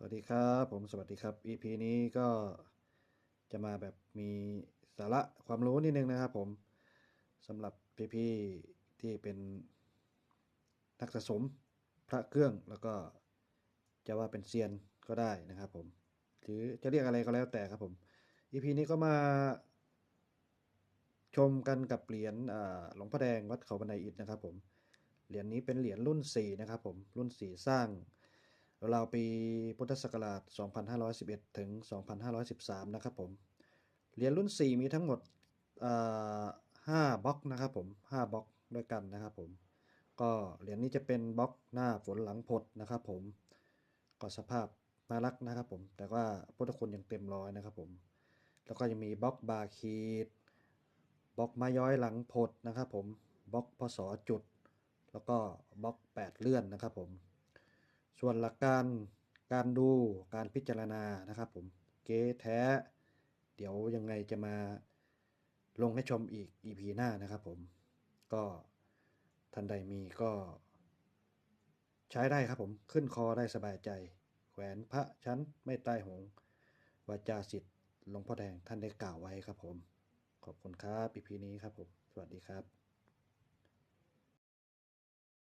สวัสดีครับผมสวัสดีครับ EP นี้ก็จะมาแบบมีสาระความรู้นิดนึงนะครับผมสำหรับพี่ๆที่เป็นนักสะสมพระเครื่องแล้วก็จะว่าเป็นเซียนก็ได้นะครับผมหรือจะเรียกอะไรก็แล้วแต่ครับผม EP นี้ก็มาชมกันกับเหรียญหลวงพ่อแดงวัดเขาบันไดอิฐนะครับผมเหรียญนี้เป็นเหรียญรุ่น 4 นะครับผมรุ่น 4 สร้าง ราวปีพุทธศักราช 2511 ถึง 2513 นะครับผม เหรียญรุ่น 4 มีทั้งหมดอ่า5บล็อกนะครับผม5บล็อกด้วยกันนะครับผม ก็เหรียญนี้จะเป็นบล็อกหน้าฝนหลังพดนะครับผม ก็สภาพน่ารักนะครับผม แต่ว่าพุทธคุณยังเต็มร้อยนะครับผม แล้วก็ยังมีบล็อกบาคีดบล็อกไม้ย้อยหลังพดนะครับผม บล็อกพศจุด แล้วก็บล็อก 8 เลื่อนนะครับผม ส่วนหลักการการดูการพิจารณานะครับผมเก๊แท้ เดี๋ยวยังไงจะมาลงให้ชมอีก EP หน้านะครับผมก็ท่านใดมีก็ใช้ได้ครับผมขึ้นคอได้สบายใจ แขวนพระชั้นไม่ใต้หงวาจาสิทธิ์หลวงพ่อแดงท่านได้กล่าวไว้ครับผม ขอบคุณครับ EP นี้ครับผม สวัสดีครับ